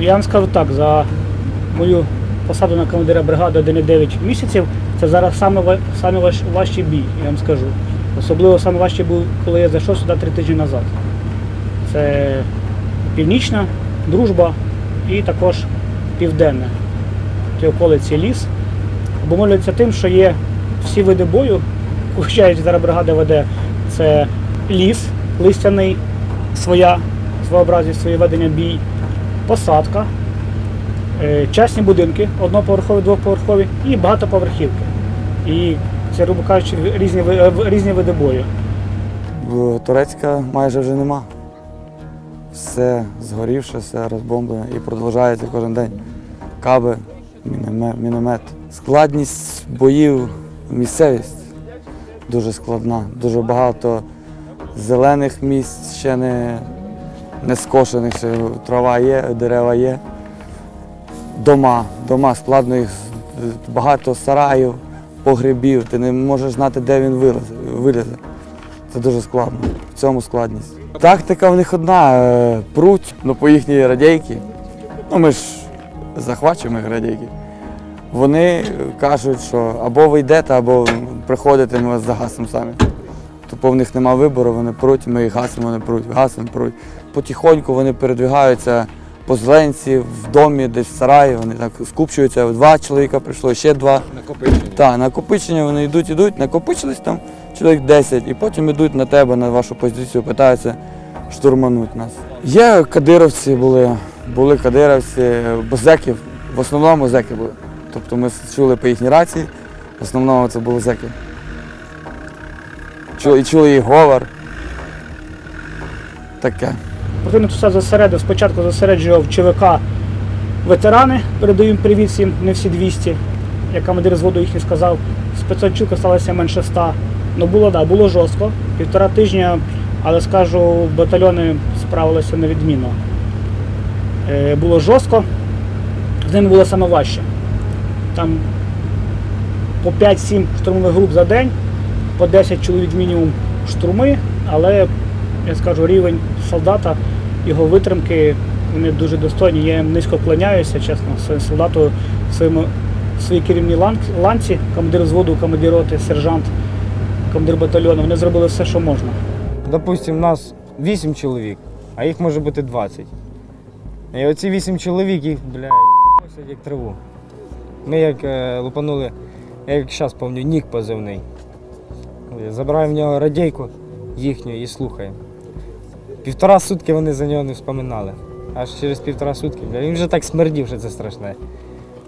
Я вам скажу так, за мою посаду на командира бригади 1,9 місяців, це зараз саме, саме важ, важчий бій, я вам скажу. Особливо саме був, коли я зайшов сюди три тижні назад. Це північна дружба і також південна. Ті околиці ліс. Обумовлюється тим, що є всі види бою, хоча зараз бригада веде, це ліс, листяний, своя, своєобразі, своє ведення бій, посадка, е, частні будинки, одноповерхові, двоповерхові і багатоповерхівки. І це, грубо кажучи, різні, е, різні види бою. Бо Турецька майже вже нема. Все згорівше, все розбомблене і продовжується кожен день. Каби, міномет. Складність боїв, місцевість дуже складна. Дуже багато зелених місць ще не, не скошених, ще трава є, дерева є. Дома, дома складно їх багато сараїв, погребів. Ти не можеш знати, де він вилізе. вилізе. Це дуже складно. В цьому складність. Тактика в них одна. е, Пруть ну, по їхній радійки. Ну, ми ж захвачуємо їх радійки. Вони кажуть, що або ви йдете, або приходите, ми вас загасимо самі. Тобто в них нема вибору, вони пруть, ми їх гасимо, вони пруть, гасимо, пруть. Потихоньку вони передвигаються по зеленці, в домі, десь в сараї, вони так скупчуються. Два чоловіка прийшло, ще два. Накопичення. Так, накопичення вони йдуть, йдуть, накопичились там чоловік 10, і потім йдуть на тебе, на вашу позицію, питаються штурмануть нас. Є кадировці були, були кадировці, бо-зеків, в основному зеки були. Тобто ми чули по їхній рації, в основному це були зеки. Чули, і чули їх говор. Таке. Противник все зосередив, спочатку зосереджував ЧВК ветерани, передаю їм привіт всім, не всі 200, як командир зводу їхній сказав. З 500 чоловік сталося менше 100. Ну було, да, було жорстко, півтора тижня, але скажу, батальйони справилися невідмінно. Е, було жорстко, з ними було саме важче. Там по 5-7 штурмових груп за день, по 10 чоловік мінімум штурми, але я скажу, рівень солдата, його витримки, вони дуже достойні. Я їм низько вклоняюся, чесно, солдату, своєму, своїй керівній ланці, командир зводу, командир роти, сержант, командир батальйону. Вони зробили все, що можна. Допустим, нас 8 чоловік, а їх може бути 20. І оці 8 чоловік їх, бля, як траву. Ми як е, лупанули, я як зараз пам'ятаю, нік позивний. Забираємо в нього радійку їхню і слухаємо. Півтора сутки вони за нього не вспоминали. Аж через півтора сутки, бля, він вже так смердів, що це страшне.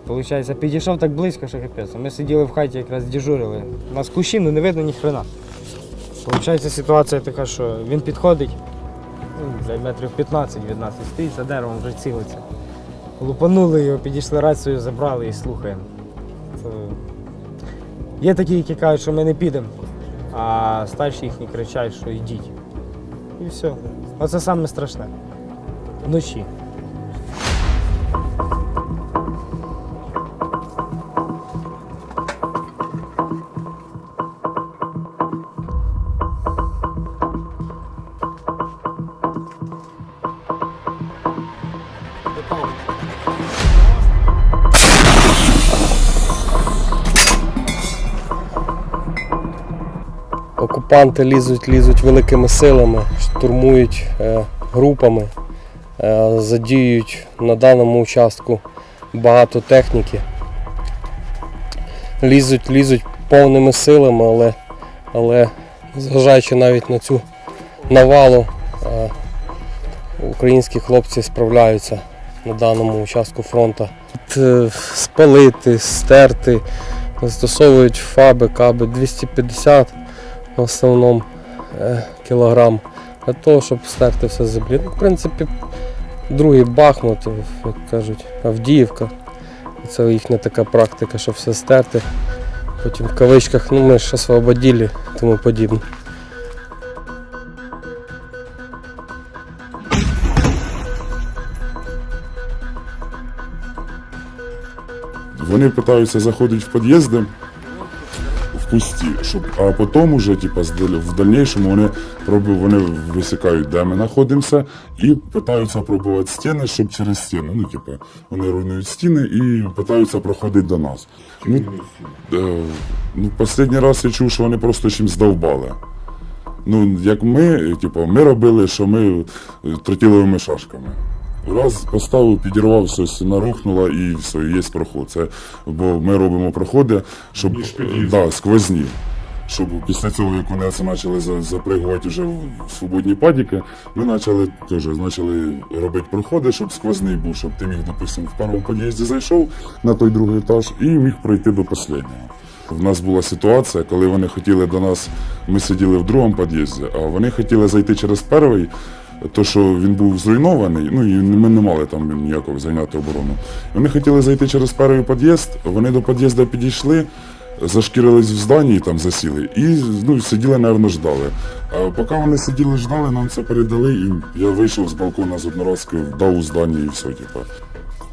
Получається, підійшов так близько, що капець. Ми сиділи в хаті, якраз дежурили. У нас кущі, ну не видно ні хрена. Получається ситуація така, що він підходить, ну, метрів 15 від нас і стоїть за деревом, вже цілиться. Лупанули його, підійшли рацію, забрали і слухаємо. Це... Є такі, які кажуть, що ми не підемо, а старші їхні кричать, що йдіть. І все. Оце саме страшне. Вночі. Окупанти лізуть, лізуть великими силами, штурмують е, групами, е, задіюють на даному участку багато техніки. Лізуть, лізуть повними силами, але, але зважаючи навіть на цю навалу, е, українські хлопці справляються на даному участку фронту. Спалити, стерти, застосовують фаби, каби 250 в основному е, кілограм для того, щоб стерти все землі. Ну, в принципі, другий Бахмут, як кажуть, Авдіївка. Це їхня така практика, щоб все стерти. Потім в кавичках, ну ми ж освободили тому подібне. Вони питаються заходити в під'їзди, пусті, щоб, а потім уже, типа, в дальнейшому вони, проби- вони висікають, де ми знаходимося, і питаються пробувати стіни, щоб через стіни. Ну, типа, вони руйнують стіни і питаються проходити до нас. Ну, е, ну, останній раз я чув, що вони просто чимось здовбали. Ну, як ми, типу, ми робили, що ми е, тротіловими шашками. Раз поставив, підірвав, все, стіна рухнула і все, є проход. Це, бо ми робимо проходи, щоб да, сквозні. Щоб після цього, як вони це почали запригувати вже в свободні падіки, ми почали теж почали робити проходи, щоб сквозний був, щоб ти міг, допустимо, в першому під'їзді зайшов на той другий етаж і міг пройти до останнього. В нас була ситуація, коли вони хотіли до нас, ми сиділи в другому під'їзді, а вони хотіли зайти через перший, то що він був зруйнований, ну і ми не мали там ніякого зайняти оборону. Вони хотіли зайти через перший під'їзд, вони до під'їзду підійшли, зашкірились в зданні і там засіли. І ну, сиділи, напевно, ждали. А поки вони сиділи, ждали, нам це передали, і я вийшов з балкона з одноразки, вдав у здані і все, типу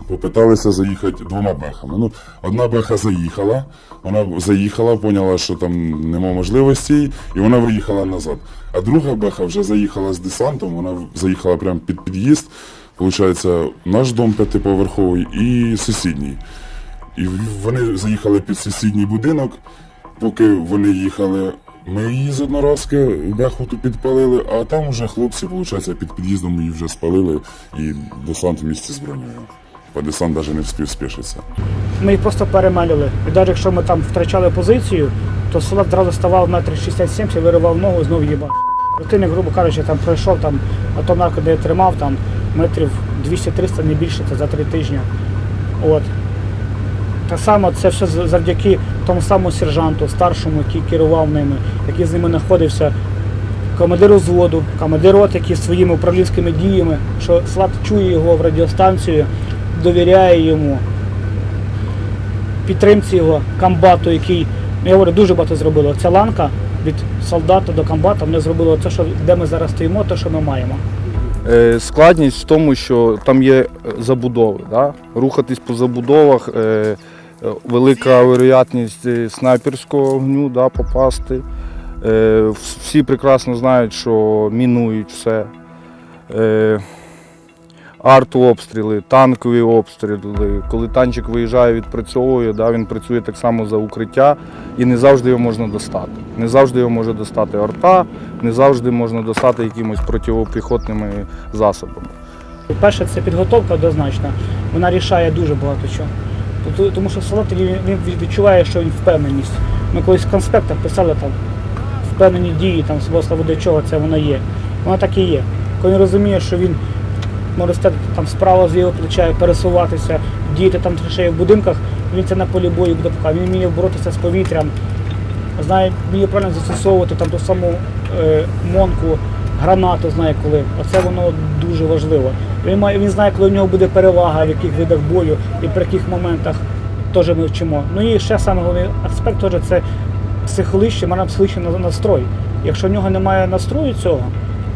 попиталися заїхати двома бехами. Ну, одна беха заїхала, вона заїхала, поняла, що там нема можливості, і вона виїхала назад. А друга беха вже заїхала з десантом, вона заїхала прямо під під'їзд. Получається, наш дом п'ятиповерховий і сусідній. І вони заїхали під сусідній будинок. Поки вони їхали, ми її з одноразки беху підпалили, а там вже хлопці, виходить, під під'їздом її вже спалили і десант в місті з. Бо десант навіть не встиг спішитися. Ми їх просто перемелювали. І навіть якщо ми там втрачали позицію, то солдат одразу ставав метр 60-70, виривав ногу, знов їбав. Противник, грубо кажучи, там пройшов там атомарку, де я тримав, там метрів 200-300, не більше, це за три тижні. От. Так само це все завдяки тому самому сержанту, старшому, який керував ними, який з ними знаходився, командиру взводу, командир рот, який своїми управлінськими діями, що Слад чує його в радіостанцію, довіряє йому, підтримці його, комбату, який, я говорю, дуже багато зробило. Ця ланка від солдата до комбата вони зробили те, що де ми зараз стоїмо, те, що ми маємо. Е, Складність в тому, що там є е, забудови. Да? Рухатись по забудовах, е, велика вероятність снайперського вогню да, попасти. Всі прекрасно знають, що мінують все. Артобстріли, танкові обстріли. Коли танчик виїжджає, відпрацьовує, да, він працює так само за укриття і не завжди його можна достати. Не завжди його може достати арта, не завжди можна достати якимось протипіхотними засобами. Перше, це підготовка однозначно. Вона рішає дуже багато чого. Тому що солдат він відчуває, що він впевненість. Ми колись в конспектах писали там впевнені дії, там слава до чого це воно є. Воно так і є. Коли він розуміє, що він може стати там справа зліва плеча, пересуватися, діяти там трошки в будинках, він це на полі бою буде показувати. Він вміє боротися з повітрям, знає, вміє правильно застосовувати там ту саму е, монку, гранату знає коли. Оце воно дуже важливо. Він має він знає, коли в нього буде перевага, в яких видах бою і при яких моментах теж ми вчимо. Ну і ще саме головний аспект теж це психологічний, мене психологічний на- настрой. Якщо в нього немає настрою цього,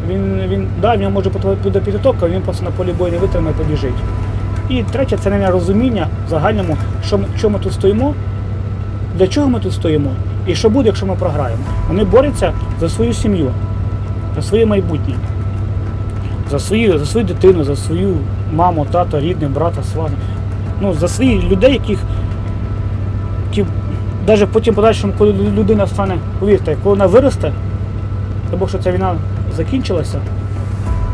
він, він да, в нього може бути підготовка, він просто на полі бою не витримає, побіжить. І третє, це не розуміння в загальному, що що ми тут стоїмо, для чого ми тут стоїмо, і що буде, якщо ми програємо. Вони борються за свою сім'ю, за своє майбутнє, за свою, за свою дитину, за свою маму, тато, рідних, брата, свата. Ну, за своїх людей, яких, які навіть потім подальшому, коли людина стане, повірте, коли вона виросте, тому що ця війна закінчилася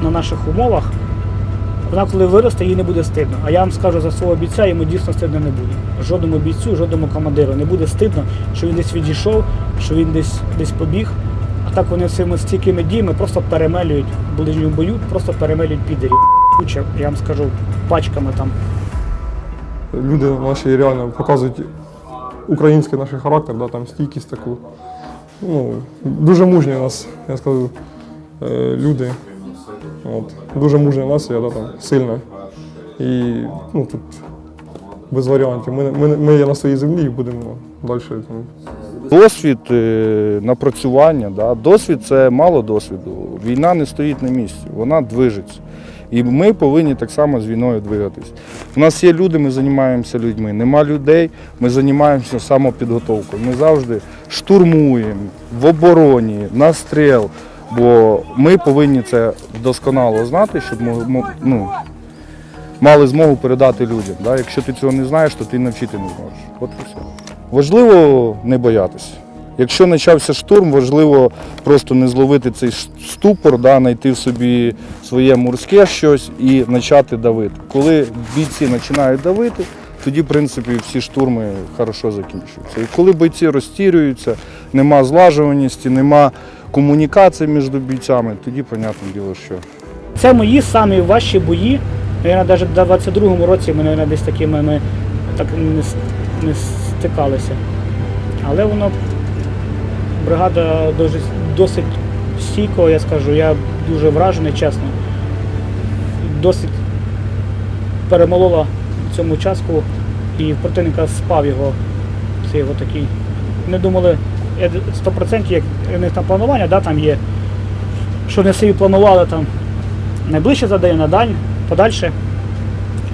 на наших умовах, вона коли виросте, їй не буде стидно. А я вам скажу за свого бійця, йому дійсно стидно не буде. Жодному бійцю, жодному командиру не буде стидно, що він десь відійшов, що він десь десь побіг. А так вони цими стійкими діями просто перемелюють в ближньому бою, просто перемелюють підерів. Куча, я вам скажу, пачками там. люди наші реально показують український наш характер, да, там стійкість таку. Ну, дуже мужні у нас, я скажу, люди. От. Дуже мужня нація, да, там, сильна. І ну, тут без варіантів. Ми, ми, ми є на своїй землі і будемо далі. Там, Досвід, е, напрацювання, да? досвід це мало досвіду. Війна не стоїть на місці, вона движеться. І ми повинні так само з війною двигатись. У нас є люди, ми займаємося людьми. Нема людей, ми займаємося самопідготовкою. Ми завжди штурмуємо, в обороні, на стріл. Бо ми повинні це досконало знати, щоб ми, ну, мали змогу передати людям. Да? Якщо ти цього не знаєш, то ти навчити не зможеш. От і все. Важливо не боятися. Якщо почався штурм, важливо просто не зловити цей ступор, да, знайти в собі своє морське щось і почати давити. Коли бійці починають давити, тоді, в принципі, всі штурми хорошо закінчуються. І коли бойці розтірюються, нема злажуваності, нема комунікації між бійцями, тоді, понятне діло, що Це мої самі важчі бої. Навіть навіть в 22-му році ми навіть, десь такими ми так не, не стикалися. Але воно бригада дуже, досить стійко, я скажу, я дуже вражений, чесно. Досить перемолола цьому участку і противника спав його цей його. Вони думали, 100% як у них там планування, да, там є, що вони собі планували там найближче задає на дань, подальше.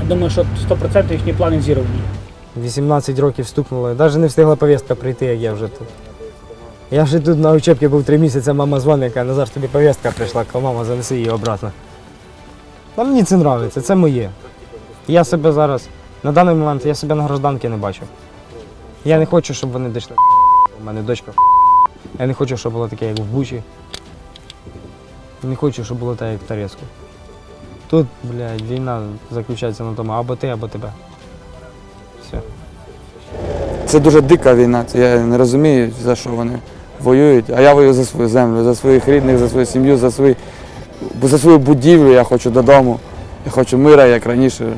Я думаю, що 100% їхні плани зірвані. 18 років стукнуло, навіть не встигла повістка прийти, як я вже тут. Я вже тут на учебці був 3 місяці, мама дзвонить, каже, Назар, тобі повістка прийшла, каже, мама, занеси її обратно. Та мені це подобається, це моє. Я себе зараз, на даний момент, я себе на гражданки не бачу. Я не хочу, щоб вони дійшли. У мене дочка. Я не хочу, щоб було таке, як в Бучі. Не хочу, щоб було так, як в Тарецьку. Тут, блядь, війна заключається на тому, або ти, або тебе. Все. Це дуже дика війна. Це я не розумію, за що вони воюють. А я воюю за свою землю, за своїх рідних, за свою сім'ю, за свої, за свою будівлю я хочу додому. Я хочу мира, як раніше,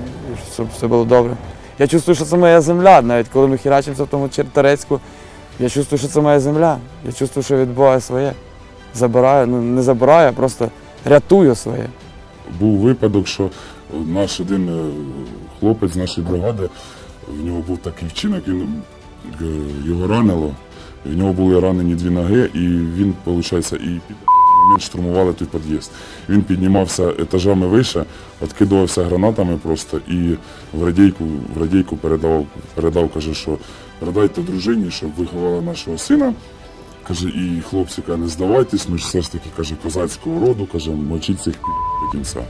щоб все було добре. Я чувствую, що це моя земля, навіть коли ми херачимося в тому Черторецьку. Я чувствую, що це моя земля. Я чувствую, що відбуває своє. Забираю, ну не забираю, а просто рятую своє. Був випадок, що наш один е, хлопець з нашої бригади, в нього був такий вчинок, він, е, його ранило. В нього були ранені дві ноги, і він, виходить, і під момент штурмували той під'їзд. Він піднімався етажами вище, відкидувався гранатами просто і в радійку, в радійку передав, передав, каже, що передайте дружині, щоб виховала нашого сина. Каже, і хлопці каже, не здавайтесь, ми ж все ж таки каже, козацького роду, каже, мочіть цих до кінця.